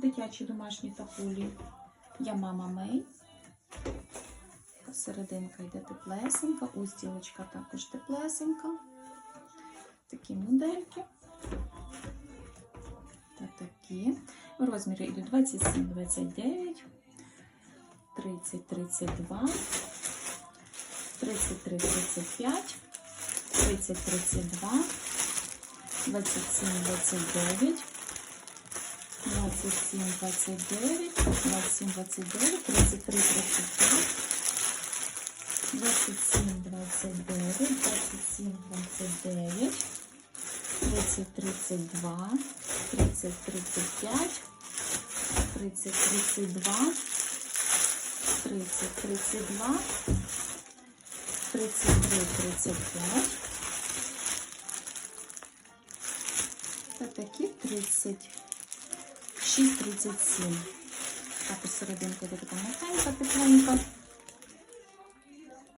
дитячі домашні такулі. Я мама Мей. Серединка йде теплесенька, устілочка також теплесенька. Такі модельки. Та такі. Розміри йдуть 27, 29, 30, 32, 33, 35, 30, 32, 27, 29, 27, 29, 27, 29, 33, 35, 27, 29, 27, 29, 30, 32, 30, 35, 30, 32, 30, 32, 33, 35, та такі 36, 37. Також така м'якенька, тепленька.